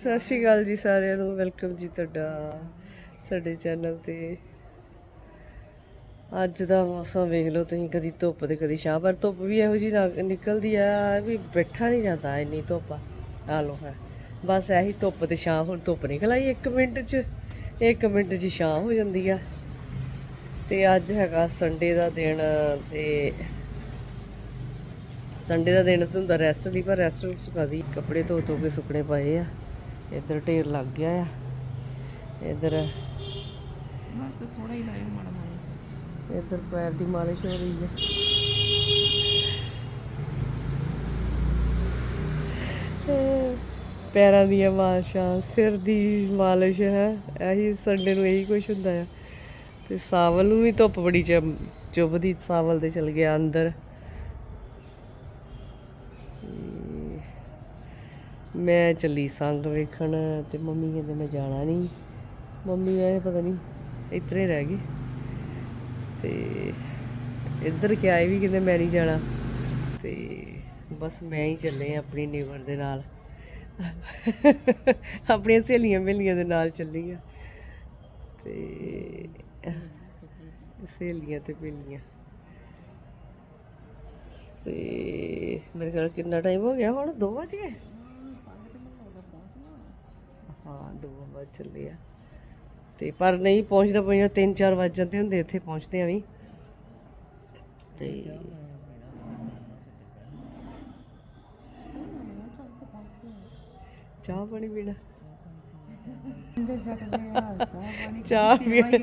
ਸਤਿ ਸ਼੍ਰੀ ਅਕਾਲ ਜੀ ਸਾਰਿਆਂ ਨੂੰ ਵੈਲਕਮ ਜੀ ਤੁਹਾਡਾ ਸਾਡੇ ਚੈਨਲ ਤੇ। ਅੱਜ ਦਾ ਮੌਸਮ ਵੇਖ ਲਓ ਤੁਸੀਂ, ਕਦੀ ਧੁੱਪ ਤੇ ਕਦੀ ਛਾਂ, ਪਰ ਧੁੱਪ ਵੀ ਇਹੋ ਜੀ ਨਿਕਲਦੀ ਆ ਵੀ ਬੈਠਾ ਨਹੀਂ ਜਾਂਦਾ ਇੰਨੀ ਧੁੱਪ ਆ। ਆ ਲੋ ਹੈ, ਬਸ ਇਹੀ ਧੁੱਪ ਤੇ ਛਾਂ, ਹੁਣ ਧੁੱਪ ਨਿਕਲ ਆਈ 1 ਮਿੰਟ 'ਚ 1 ਮਿੰਟ 'ਚ ਛਾਂ ਹੋ ਜਾਂਦੀ ਆ। ਤੇ ਅੱਜ ਹੈਗਾ ਸੰਡੇ ਦਾ ਦਿਨ ਤੇ ਸੰਡੇ ਦਾ ਦਿਨ ਤਾਂ ਹੁੰਦਾ ਰੈਸਟ ਦੀ, ਪਰ ਰੈਸਟ ਸੁਕਾਦੀ ਕੱਪੜੇ ਧੋ ਧੋ ਕੇ ਸੁੱਕਣੇ ਪਏ ਆ। ਇੱਧਰ ਢੇਰ ਲੱਗ ਗਿਆ ਆ। ਇੱਧਰ ਬਸ ਥੋੜਾ ਹੀ ਲਾਇਆ ਮਾੜਾ ਮਾੜਾ। ਇੱਧਰ ਪੈਰ ਦੀ ਮਾਲਿਸ਼ ਹੋ ਰਹੀ ਹੈ ਪੈਰਾਂ ਦੀਆਂ ਮਾਲਿਸ਼ਾਂ ਸਿਰ ਦੀ ਮਾਲਿਸ਼ ਹੈ। ਇਹੀ ਸੰਡੇ ਨੂੰ ਇਹੀ ਕੁਝ ਹੁੰਦਾ ਆ। ਤੇ ਸਾਵਲ ਨੂੰ ਵੀ ਧੁੱਪ ਬੜੀ ਚੁੱਭਦੀ ਸਾਵਲ ਤੇ ਚਲ ਗਿਆ ਅੰਦਰ ਤੇ ਮੈਂ ਚੱਲੀ ਸੰਗ ਵੇਖਣ ਤੇ ਮੰਮੀ ਕਹਿੰਦੇ ਮੈਂ ਜਾਣਾ ਨਹੀਂ। ਮੰਮੀ ਇਹ ਪਤਾ ਨਹੀਂ ਇਤਰੇ ਰਹਿ ਗਈ ਤੇ ਇੱਧਰ ਕਿ ਆਏ ਵੀ ਕਹਿੰਦੇ ਮੈਂ ਨਹੀਂ ਜਾਣਾ। ਤੇ ਬਸ ਮੈਂ ਹੀ ਚੱਲੇ ਆਂ ਆਪਣੀ ਨੇਬਰ ਦੇ ਨਾਲ। ਆਪਣੀਆਂ ਸਹੇਲੀਆਂ ਮੇਲੀਆਂ ਦੇ ਨਾਲ ਚੱਲੀ ਆ। ਤੇ ਸਹੇਲੀਆਂ ਤੇ ਮੇਲੀਆਂ। ਤੇ ਮੇਰੇ ਖਿਆਲ ਕਿੰਨਾ ਟਾਈਮ ਹੋ ਗਿਆ ਹੁਣ? 2 ਵਜ ਗਏ? ਹਾਂ 2 ਵਜ ਚੱਲੇ ਆ। ਤੇ ਪਰ ਨਹੀਂ ਪਹੁੰਚਦਾ ਪਈਆਂ 3-4 ਵਜ ਜਾਂਦੇ ਹੁੰਦੇ ਇੱਥੇ ਪਹੁੰਚਦੇ ਆ ਵੀ। ਤੇ ਚਾਹ ਪਾਣੀ ਪੀਣਾ। ਚਾਹ ਪੀਣਾ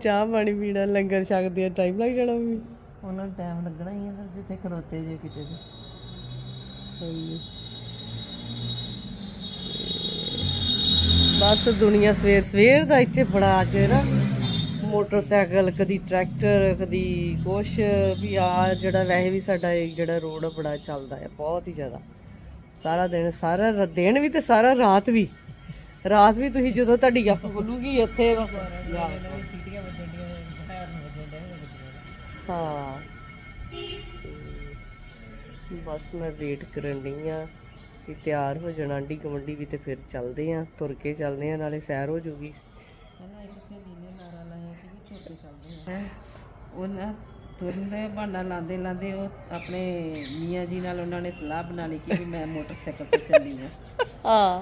ਚਾਹ ਪਾਣੀ ਪੀਣਾ ਲੰਗਰ ਛਕਦੇ ਆ। ਟਾਈਮ ਲੱਗ ਜਾਣਾ ਵੀ। ਉਹਨਾਂ ਨੂੰ ਟਾਈਮ ਲੱਗਣਾ ਹੀ ਆ ਫਿਰ ਜਿੱਥੇ ਖਲੋਤੇ ਜੇ ਕਿਤੇ ਤੇ ਹਾਂਜੀ। ਬਸ ਦੁਨੀਆ ਸਵੇਰ ਸਵੇਰ ਦਾ ਇੱਥੇ ਬੜਾ ਅੱਜ ਨਾ, ਮੋਟਰਸਾਈਕਲ, ਕਦੀ ਟਰੈਕਟਰ, ਕਦੀ ਕੁਛ ਵੀ ਆ ਜਿਹੜਾ ਵੈਸੇ ਵੀ ਸਾਡਾ ਜਿਹੜਾ ਰੋਡ ਬੜਾ ਚੱਲਦਾ ਹੈ ਬਹੁਤ ਹੀ ਜ਼ਿਆਦਾ। ਸਾਰਾ ਦਿਨ ਸਾਰਾ ਦਿਨ ਵੀ ਤੇ ਸਾਰਾ ਰਾਤ ਵੀ। ਰਾਤ ਵੀ ਤੁਸੀਂ ਜਦੋਂ ਤੁਹਾਡੀ ਅੱਖ ਖੁੱਲੂਗੀ ਇੱਥੇ ਬਸ ਹਾਂ। ਬਸ ਮੈਂ ਵੇਟ ਕਰਨ ਡਈ ਆ। ਕਿ ਤਿਆਰ ਹੋ ਜਾਣਾ ਆਂਢੀ ਗੁਆਂਢੀ ਵੀ ਤੇ ਫਿਰ ਚੱਲਦੇ ਆ ਤੁਰ ਕੇ ਚੱਲਦੇ ਆ ਨਾਲੇ ਸੈਰ ਹੋ ਜੂਗੀ। ਪਹਿਲਾਂ ਇੱਕ ਸਹੇਲੀ ਨੇ ਨਾਰਾ ਲਾਇਆ ਕਿ ਵੀ ਤੁਰ ਕੇ ਚੱਲਦੇ ਆ। ਉਹਨਾਂ ਤੁਰਨ ਦੇ ਬਹਾਨਾ ਲਾਉਂਦੇ ਲਾਉਂਦੇ ਉਹ ਆਪਣੇ ਮੀਆਂ ਜੀ ਨਾਲ ਉਹਨਾਂ ਨੇ ਸਲਾਹ ਬਣਾ ਲਈ ਕਿ ਵੀ ਮੈਂ ਮੋਟਰਸਾਈਕਲ ਤੇ ਚੱਲੀ ਆ ਹਾਂ।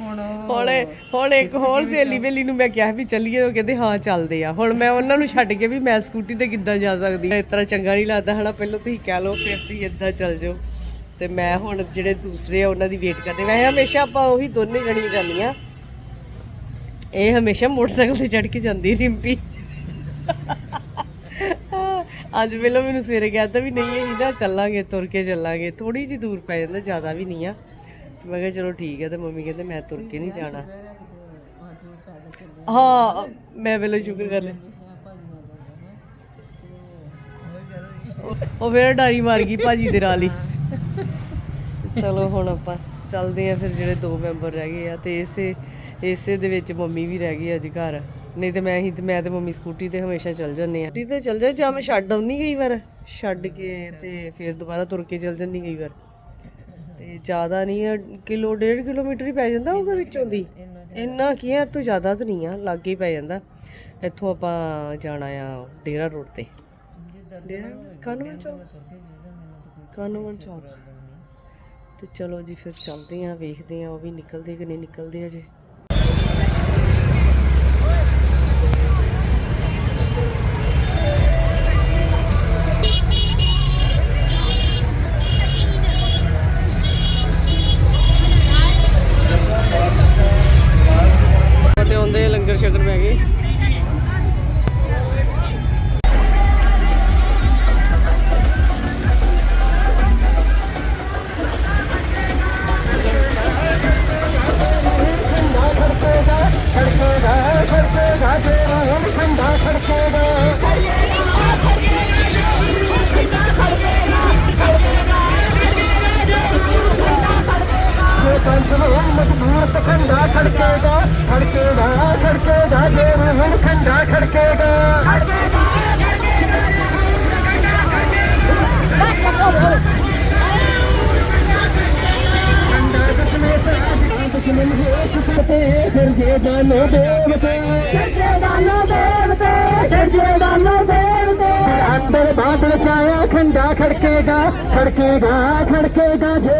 ਹੁਣ ਹੁਣੇ ਹੁਣ ਇੱਕ ਹੋਰ ਸਹੇਲੀ ਵੇਲੀ ਨੂੰ ਮੈਂ ਕਿਹਾ ਵੀ ਚੱਲੀਏ ਉਹ ਕਹਿੰਦੇ ਹਾਂ ਚੱਲਦੇ ਆ। ਹੁਣ ਮੈਂ ਉਹਨਾਂ ਨੂੰ ਛੱਡ ਕੇ ਵੀ ਮੈਂ ਸਕੂਟੀ ਤੇ ਕਿੱਦਾਂ ਜਾ ਸਕਦੀ ਇਸ ਤਰ੍ਹਾਂ ਚੰਗਾ ਨਹੀਂ ਲੱਗਦਾ ਹਨਾ? ਪਹਿਲਾਂ ਤੁਸੀਂ ਕਹਿ ਲਓ ਫਿਰ ਤੁਸੀਂ ਇੱਦਾਂ ਚੱਲ ਜਾਓ। ਤੇ ਮੈਂ ਹੁਣ ਜਿਹੜੇ ਦੂਸਰੇ ਆ, ਉਹਨਾਂ ਦੀ ਵੇਟ ਕਰਦੇ। ਵੈਸੇ ਹਮੇਸ਼ਾ ਆਪਾਂ ਉਹੀ ਦੋਨੇ ਜਣੀਆਂ ਜਾਂਦੀਆਂ। ਇਹ ਹਮੇਸ਼ਾ ਮੋਟਰਸਾਈਕਲ ਤੇ ਚੜ ਕੇ ਜਾਂਦੀ, ਰਿੰਪੀ। ਅੱਜ ਵੇਲੇ ਮੈਨੂੰ ਸਵੇਰੇ ਕਹਿੰਦਾ ਵੀ ਨਹੀਂ, ਅਸੀਂ ਨਾ ਚੱਲਾਂਗੇ, ਤੁਰ ਕੇ ਚੱਲਾਂਗੇ। ਥੋੜੀ ਜਿਹੀ ਦੂਰ ਪੈ ਜਾਂਦਾ, ਜ਼ਿਆਦਾ ਵੀ ਨਹੀਂ ਆ। ਮੈਂ ਕਿਹਾ ਚਲੋ ਠੀਕ ਹੈ ਤੇ ਮੰਮੀ ਕਹਿੰਦੇ ਮੈਂ ਤੁਰ ਕੇ ਨਹੀਂ ਜਾਣਾ। ਹਾਂ, ਮੈਂ ਵੇਲੇ ਸ਼ੁਕਰ ਕਰ ਲਿਆ। ਉਹ ਫੇਰ ਡਾਰੀ ਮਾਰ ਗਈ ਭਾਜੀ ਦੇ ਨਾਲ ਹੀ। ਚਲੋ ਹੁਣ ਆਪਾਂ ਚੱਲਦੇ ਆ ਫਿਰ ਜਿਹੜੇ ਦੋ ਮੈਂਬਰ ਰਹਿ ਗਏ ਆ ਤੇ ਇਸੇ ਇਸੇ ਦੇ ਵਿੱਚ ਮੰਮੀ ਵੀ ਰਹਿ ਗਈ ਅੱਜ ਘਰ। ਨਹੀਂ ਤੇ ਮੈਂ ਹੀ ਤੇ ਮੈਂ ਤੇ ਮੰਮੀ ਸਕੂਟੀ ਤੇ ਹਮੇਸ਼ਾ ਚੱਲ ਜੰਨੇ ਆ ਸਕੂਟੀ ਤੇ ਚੱਲ ਜਾ ਜਾਂ ਮੈਂ ਛੱਡ ਆਉਣੀ ਕਈ ਵਾਰ? ਛੱਡ ਕੇ ਤੇ ਫਿਰ ਦੁਬਾਰਾ ਤੁਰ ਕੇ ਚੱਲ ਜੰਨੀ ਕਈ ਵਾਰ। ਤੇ ਜ਼ਿਆਦਾ ਨਹੀਂ ਆ ਕਿਲੋ ਡੇਢ ਕਿਲੋਮੀਟਰ ਹੀ ਪੈ ਜਾਂਦਾ ਉਹਦੇ ਵਿੱਚੋਂ ਦੀ? ਇੰਨਾ ਕੀ ਆ ਤੋਂ ਜ਼ਿਆਦਾ ਤਾਂ ਨਹੀਂ ਆ ਲਾਗੇ ਹੀ ਪੈ ਜਾਂਦਾ। ਇੱਥੋਂ ਆਪਾਂ ਜਾਣਾ ਆ ਡੇਰਾ ਰੋਡ ਤੇ। ਡੇਰਾ ਕਾਨੂੰਨ ਚੌਕ। ਕਾਨੂੰਨ ਚੌਕ। ਤੇ ਚਲੋ ਜੀ, ਫਿਰ ਚੱਲਦੇ ਆਂ ਵੇਖਦੇ ਆਂ ਉਹ ਵੀ ਨਿਕਲਦੇ ਕਿ ਨਹੀਂ ਨਿਕਲਦੇ ਅਜੇ। ਤੇ ਆਉਂਦੇ ਲੰਗਰ ਛਕਣ ਬੈ ਗਏ खड़केगा खड़केगा खंडा खड़केगा। अंदर बादल छाया खंडा खड़केगा खड़केगा खड़केगा जे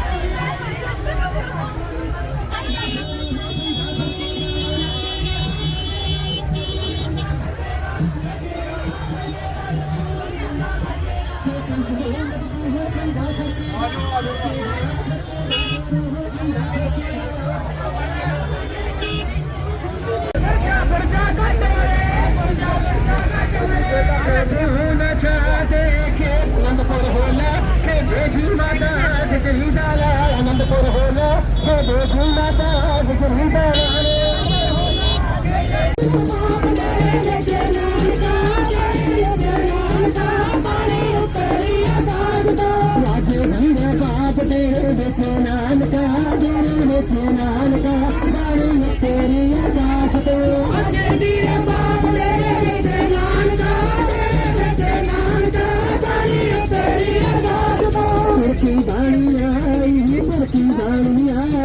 ਜਿਗਰੀ ਦਾ ਲਾਲ ਅਨੰਦਪੁਰ ਹੋਲਾ ਹੈ Yeah.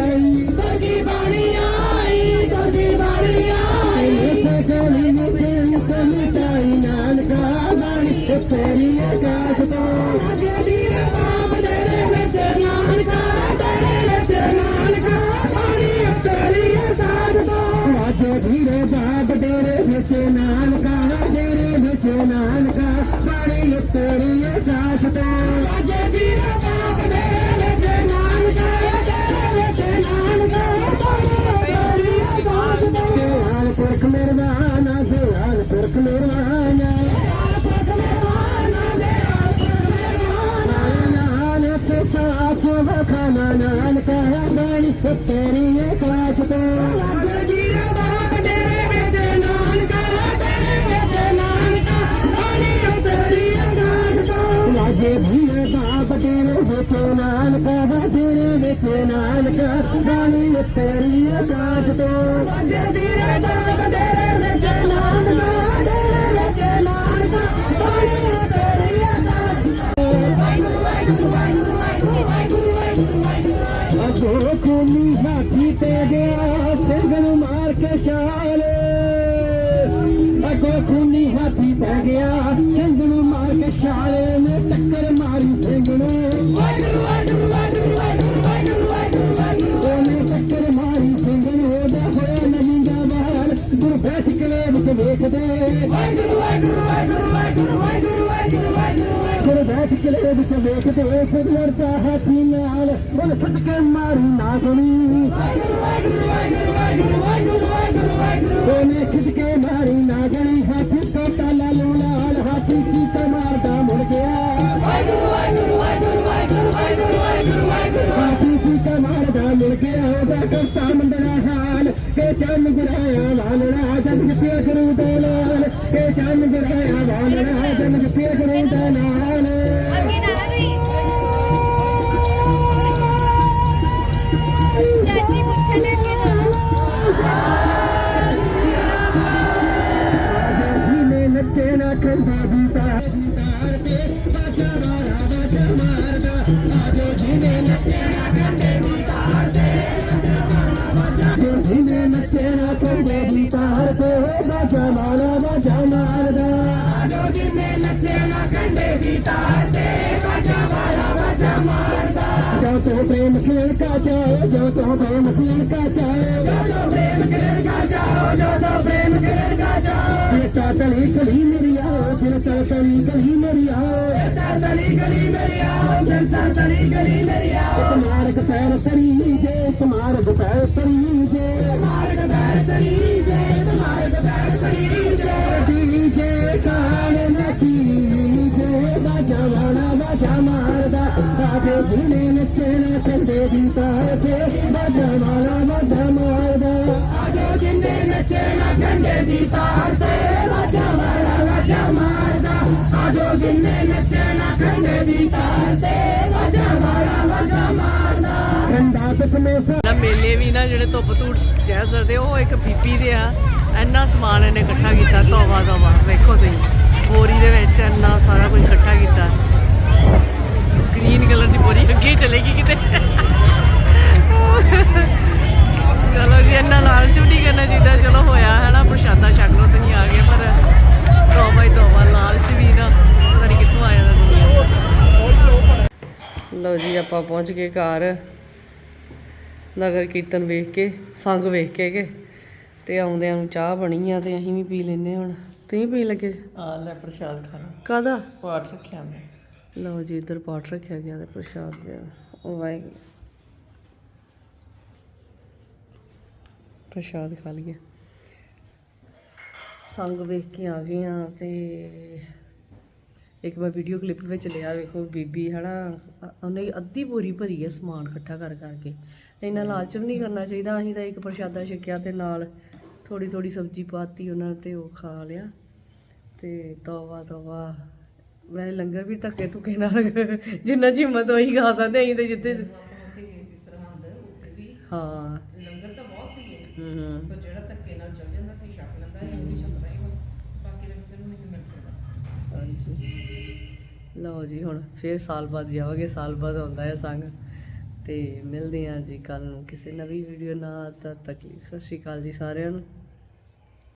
na na na ਕਲੇ ਵਿੱਚ ਵੇਖਦੇ ਸਦਵਰ ਚਾਹਤੀ ਨਾਲ ਉਹ ਛੱਡ ਕੇ ਮਾਰੀ ਨਾਗਣੀ ਵਾਹਿਗੁਰੂ ਉਹਨੇ ਖਿੱਚ ਕੇ ਮਾਰੀ ਨਾਗਣੀ ਹਾਥੀ ਤੋਂ ਤਾਲਾ ਲਾਲ ਹਾਥੀ ਕੀ ਮਾਰਦਾ ਮੁੜ ਗਿਆ। ਵਾਹਿਗੁਰੂ ਵਾਹਿਗੁਰੂ ਵਾਹਿਗੁਰੂ ਵਾਹਿਗੁਰੂ ਹਾਥੀ ਕੀ ਮਾਰਦਾ ਮੁੜ ਗਿਆ। ਉਹਦਾ ਕਰਤਾ ਮੰਦਰਾ ਹਾਲ, ਕੇ ਚੰਨ ਗੁਰਾਇਆ ਵਾਲਣਾ ਜਦ ਜਿੱਤੇ ਕਰੂ ਤੇ ਨਾਲ, ਕੇ ਚੰਨ ਗੁਰਾਇਆ ਵਾਲਣਾ ਜਦ ਜਿੱਤੇ ਕਰੂ ਤੇ ਲਾਲ ਬਾਜਾ ਵਾਲਾ ਬਾਜਾ ਮਾਰਦਾ ਆਜੋ ਜਿਹਨੇ ਨੱਚੇ ਨਾ ਖੰਡੇ ਦੀ ਤਾਰ ਤੇ ਬਾਜਾ ਵਾਲਾ ਬਾਜਾ ਮਾਰਦਾ ਜੋ ਤੋ ਪ੍ਰੇਮ ਖੇਲ ਕਾ ਜਾਏ ਜੋ ਤੋ ਪ੍ਰੇਮ ਖੇਲ ਕਾ ਜਾਏ ਜੋ ਤੋ ਪ੍ਰੇਮ ਖੇਲ ਕਾ ਜਾਓ ਜੋ ਤੋ ਪ੍ਰੇਮ ਖੇਲ ਕਾ ਜਾਓ ਬੇਟਾ ਤਲੀ ਗਲੀ ਮੇਰੀ ਆਓ ਜਿਨ ਤਲ ਤਲੀ ਗਲੀ ਮੇਰੀ ਆਓ ਬੇਟਾ ਤਲੀ ਗਲੀ ਮੇਰੀ ਆਓ ਜਿਨ ਤਲ ਤਲੀ ਗਲੀ ਮੇਰੀ ਆਓ ਮਾਰਗ ਪੈਰ ਤਰੀ ਜੇ ਮਾਰਗ ਪੈਰ ਤਰੀ ਜੇ ਮਾਰਗ ਪੈਰ ਤਰੀ ਜੇ ਮਾਰਗ ਪੈਰ ਤਰੀ ਜੇ ਜੇ ਕਾਲੇ ਨਚੀ ਜੇ ਬਾਜਾ ਵਾਲਾ ਬਾਜਾ ਮਾਰਦਾ ਆਜੇ ਜਿਹਨੇ ਨੱਚਣਾ ਕੰਦੇ ਦੀ ਤਾਰ ਤੇ ਬਾਜਾ ਵਾਲਾ ਬਾਜਾ ਮਾਰਦਾ ਆਜੋ ਜਿੰਨੇ ਨੱਚਣਾ ਕੰਦੇ ਦੀ ਤਾਰ ਤੇ ਬਾਜਾ ਵਾਲਾ ਬਾਜਾ ਮਾਰਦਾ ਆਜੋ ਆ ਜਿਹੜੇ ਧੁੱਪ ਧੂੜ ਕਹਿ ਸਕਦੇ ਉਹ ਇੱਕ ਬੀਬੀ ਦੇ ਆ। ਇੰਨਾ ਸਮਾਨ ਇਹਨੇ ਇਕੱਠਾ ਕੀਤਾ ਤੋਵਾ ਤੋਵਾ ਵੇਖੋ ਤੁਸੀਂ, ਬੋਰੀ ਦੇ ਵਿੱਚ ਇੰਨਾ ਸਾਰਾ ਕੁਝ ਇਕੱਠਾ ਕੀਤਾ। ਗ੍ਰੀਨ ਕਲਰ ਦੀ ਬੋਰੀ ਅੱਗੇ ਚਲੇਗੀ ਕਿਤੇ। ਚਲੋ ਜੀ, ਇੰਨਾ ਲਾਲਚ ਵੀ ਨਹੀਂ ਕਰਨਾ ਚਾਹੀਦਾ। ਚਲੋ ਹੋਇਆ ਹੈ ਨਾ, ਪ੍ਰਸ਼ਾਦਾ ਛਕ ਲਓ, ਤੁਸੀਂ ਆ ਗਏ, ਪਰ ਤੋਬਾ ਹੀ ਤੋਬਾ ਲਾਲਚ ਵੀ ਨਾ, ਪਤਾ ਨਹੀਂ ਕਿੱਥੋਂ ਆ ਜਾਂਦਾ ਦੁਨੀਆ। ਲਓ ਜੀ, ਆਪਾਂ ਪਹੁੰਚ ਗਏ ਘਰ। ਨਗਰ ਕੀਰਤਨ ਵੇਖ ਕੇ ਸੰਗ ਵੇਖ ਕੇ ਕੇ ਤੇ ਆਉਂਦਿਆਂ ਨੂੰ ਚਾਹ ਬਣੀ ਆ ਤੇ ਅਸੀਂ ਵੀ ਪੀ ਲੈਨੇ ਹੁਣ। ਤੁਸੀਂ ਪੀ ਲੱਗੇ? ਆ ਲੈ ਪ੍ਰਸ਼ਾਦ ਖਾਣਾ। ਕਾਦਾ ਪਾਠ ਰੱਖਿਆ ਮੈਂ। ਲਓ ਜੀ ਇੱਧਰ ਪਾਠ ਰੱਖਿਆ ਗਿਆ ਤੇ ਪ੍ਰਸ਼ਾਦ ਦੇ ਉਹ ਵਾਹਿਗੁਰੂ ਪ੍ਰਸ਼ਾਦ ਖਾ ਲਈਏ। ਸੰਗ ਵੇਖ ਕੇ ਆ ਗਏ ਆ ਤੇ ਇੱਕ ਮੈਂ ਵੀਡੀਓ ਕਲਿੱਪ ਵਿੱਚ ਲਿਆ ਵੇਖੋ ਬੀਬੀ ਹਨਾ। ਉਹਨੇ ਅੱਧੀ ਬੋਰੀ ਭਰੀ ਹੈ ਸਮਾਨ ਇਕੱਠਾ ਕਰ ਕਰਕੇ ਇੰਨਾ ਲਾਲਚ ਵੀ ਨਹੀਂ ਕਰਨਾ ਚਾਹੀਦਾ ਅਸੀਂ ਤਾਂ ਇੱਕ ਪ੍ਰਸ਼ਾਦਾ ਛਕਿਆ ਤੇ ਨਾਲ ਥੋੜੀ ਥੋੜੀ ਸਬਜ਼ੀ ਪਾਤੀ ਉਹਨਾਂ ਤੇ ਉਹ ਖਾ ਲਿਆ। ਤੇ ਤੋਬਾ ਤੋਬਾ ਵੈਸੇ ਲੰਗਰ ਵੀ ਧੱਕੇ ਧੁੱਕੇ ਨਾਲ ਜਿੰਨਾ ਚ ਹਿੰਮਤ ਹੋਈ ਖਾ ਸਕਦੇ ਅਸੀਂ ਤੇ ਜਿੱਥੇ ਆਪਾਂ ਉੱਥੇ ਗਏ ਸੀ ਸਰਹੰਦ ਉੱਥੇ ਵੀ ਹਾਂ। ਲੰਗਰ ਤਾਂ ਬਹੁਤ ਸੀਗੇ ਹੂੰ ਹੂੰ। ਪਰ ਜਿਹੜਾ ਧੱਕੇ ਨਾਲ ਚੱਲ ਜਾਂਦਾ ਸੀ ਛਕ ਲੈਂਦਾ ਸੀ ਉਹ ਛਕਦਾ ਹੀ ਬਸ। ਬਾਕੀ ਤਾਂ ਕਿਸੇ ਨੂੰ ਨਹੀਂ ਮਿਲ ਸਕਦਾ। ਹਾਂਜੀ। ਲਓ ਜੀ ਹੁਣ ਫੇਰ ਸਾਲ ਬਾਅਦ ਜਾਵਾਂਗੇ ਸਾਲ ਬਾਅਦ ਆਉਂਦਾ ਹੈ ਸੰਗ। ਤੇ ਮਿਲਦੇ ਹਾਂ ਜੀ ਕੱਲ ਨੂੰ ਕਿਸੇ ਨਵੀਂ ਵੀਡੀਓ ਨਾਲ, ਤਦ ਤੱਕ ਲਈ ਸਤਿ ਸ਼੍ਰੀ ਅਕਾਲ ਜੀ ਸਾਰਿਆਂ ਨੂੰ।